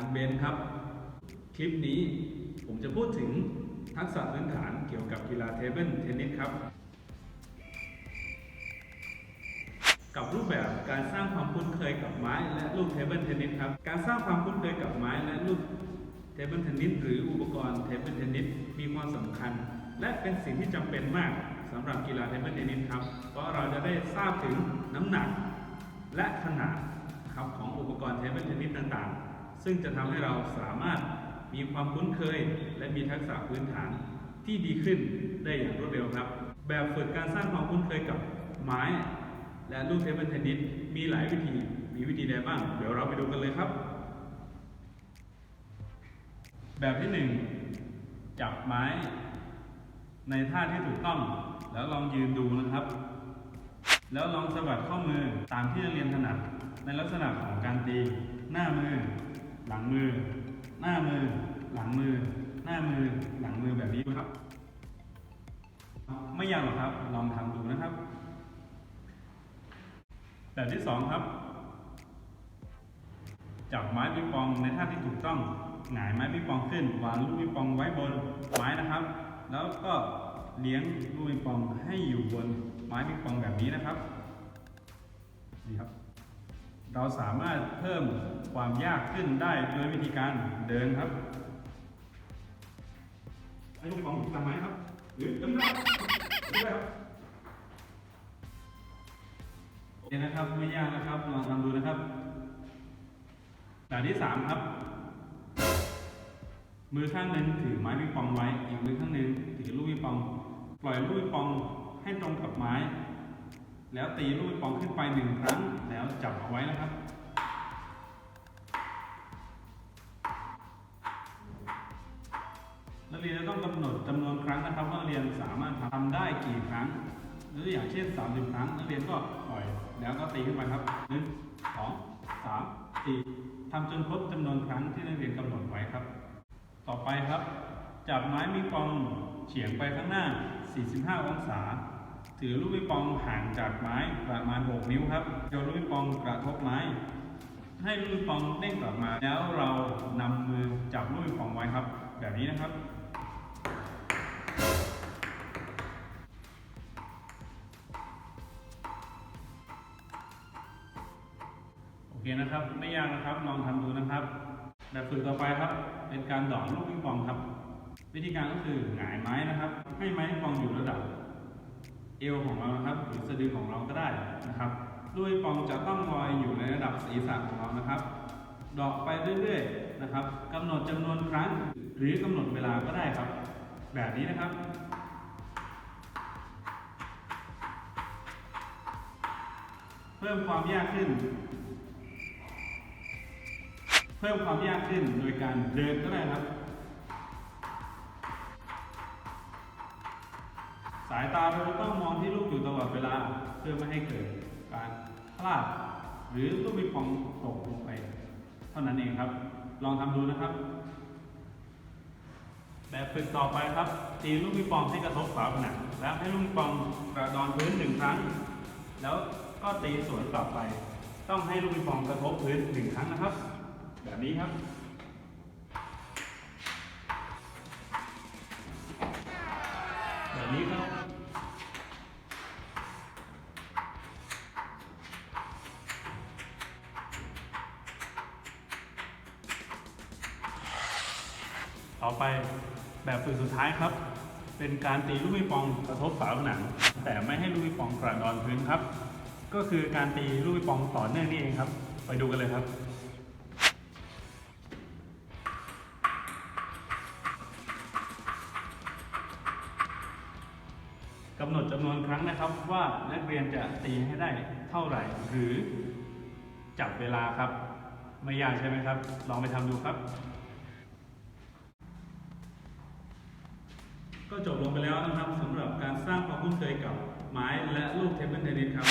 าจารย์เบนครับ คลิปนี้ผมจะพูดถึงทักษะพื้นฐานเกี่ยวกับกีฬาเทเบิลเทนนิสครับ กับรูปแบบการสร้างความคุ้นเคยกับไม้และลูกเทเบิลเทนนิสครับ การสร้างความคุ้นเคยกับไม้และลูกเทเบิลเทนนิสหรืออุปกรณ์เทเบิลเทนนิสมีความสำคัญ และเป็นสิ่งที่จำเป็นมากสำหรับกีฬาเทเบิลเทนนิสครับ เพราะเราจะได้ทราบถึงน้ำหนักและขนาดครับของอุปกรณ์เทเบิลเทนนิสต่างๆ ซึ่งจะทำให้เราสามารถมีความคุ้นเคย และมีทักษะพื้นฐานที่ดีขึ้นได้อย่างรวดเร็วครับ แบบฝึกการสร้างความคุ้นเคยกับไม้ และลูกเทเบิลเทนนิสมีหลายวิธีมีวิธีใดบ้าง เดี๋ยวเราไปดูกันเลยครับ แบบที่หนึ่งจับไม้ ในท่าที่ถูกต้อง แล้วลองยืนดูนะครับ แล้วลองสะบัดข้อมือตามที่นักเรียนถนัดในลักษณะของการตีหน้ามือ หลังมือ หน้ามือ หลังมือ หน้ามือ หลังมือแบบนี้ดูครับ ไม่ยากหรอกครับ ลองทำดูนะครับ แบบที่สองครับ จับไม้ปิงปองในท่าที่ถูกต้อง หงายไม้ปิงปองขึ้น วางลูกปิงปองไว้บนไม้นะครับ แล้วก็เลี้ยงลูกปิงปองให้อยู่บนไม้ปิงปองแบบนี้นะครับนี่ครับ เราสามารถเพิ่มความยากขึ้นได้โดยวิธีการเดินครับให้ลูกปิงปองอยู่ที่กลางไม้ครับหรือเดินได้ได้ครับโอเคนะครับไม่ยากนะครับลองทำดูนะครับแบบที่สามครับ มือข้างหนึ่งถือไม้ปิงปองไว้อีกมือข้างหนึ่งถือลูกปิงปอง ปล่อยลูกปิงปองให้ตรงกับไม้ แล้วตีลูกปิงปองขึ้นไปหนึ่งครั้ง แล้วจับเอาไว้นะครับ นักเรียนจะต้องกำหนดจำนวนครั้งนะครับว่านักเรียนสามารถทำได้กี่ครั้งหรืออย่างเช่น 30 ครั้ง นักเรียนก็ปล่อย แล้วก็ตีขึ้นไปครับหนึ่งสองสามสี่ทำจนครบจำนวนครั้งที่นักเรียนกำหนดไว้ครับ ต่อไปครับ จับไม้มีปองเฉียงไปข้างหน้า 45 องศา ถือลูกปิงปองห่างจากไม้ประมาณ 6 นิ้วครับโยนลูกปิงปองกระทบไม้ ให้ลูกปิงปองเด้งกลับมา แล้วเรานำมือจับลูกปิงปองไว้ครับ แบบนี้นะครับโอเคนะครับ ไม่ยากนะครับลองทำดูนะครับ แบบฝึกต่อไปครับ เป็นการดอกลูกปิงปองครับ วิธีการก็คือหงายไม้นะครับ ให้ไม้ปิงปองอยู่ระดับ เอวของเรานะครับหรือสะดือของเราก็ได้นะครับลูกปิงปองจะต้องลอยอยู่ในระดับศีรษะของเรานะครับดอกไปเรื่อยๆนะครับกำหนดจำนวนครั้งหรือกำหนดเวลาก็ได้ครับ แบบนี้นะครับเพิ่มความยากขึ้น เพิ่มความยากขึ้นโดยการเดินก็ได้ครับายตาเราต้องมองที่ลูกอยู่ตลอดเวลาเพื่อไม่ให้เกิดการพลาด หรือลูกปิงปองตกลงไป เท่านั้นเองครับ ลองทำดูนะครับ แบบฝึกต่อไปครับ ตีลูกปิงปองให้กระทบฝาผนังและให้ลูกปิงปองกระดอนพื้นหนึ่งครั้ง แล้วก็ตีสวนกลับไป ต้องให้ลูกปิงปองกระทบพื้นหนึ่งครั้งนะครับ แบบนี้ครับ ต่อไปแบบฝึกสุดท้ายครับ เป็นการตีลูกปิงปองกระทบฝาผนัง แต่ไม่ให้ลูกปิงปองกระดอนพื้นครับ ก็คือการตีลูกปิงปองต่อเนื่องนี่เองครับ ไปดูกันเลยครับกำหนดจำนวนครั้งนะครับว่านักเรียนจะตีให้ได้เท่าไหร่ หรือจับเวลาครับ ไม่ยากใช่ไหมครับ ลองไปทำดูครับ ก็จบลงไปแล้วนะครับสำหรับการสร้างความคุ้นเคยกับไม้และลูกเทเบิลเทนนิสครับ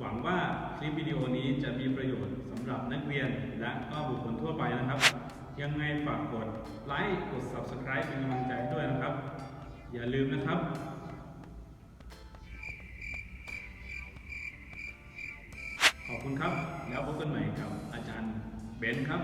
หวังว่าคลิปวิดีโอนี้จะมีประโยชน์สำหรับนักเรียนและก็บุคคลทั่วไปนะครับ ยังไงฝากกดไลค์กด Subscribe เป็นกำลังใจด้วยนะครับ อย่าลืมนะครับขอบคุณครับ แล้วพบกันใหม่กับอาจารย์เบนครับ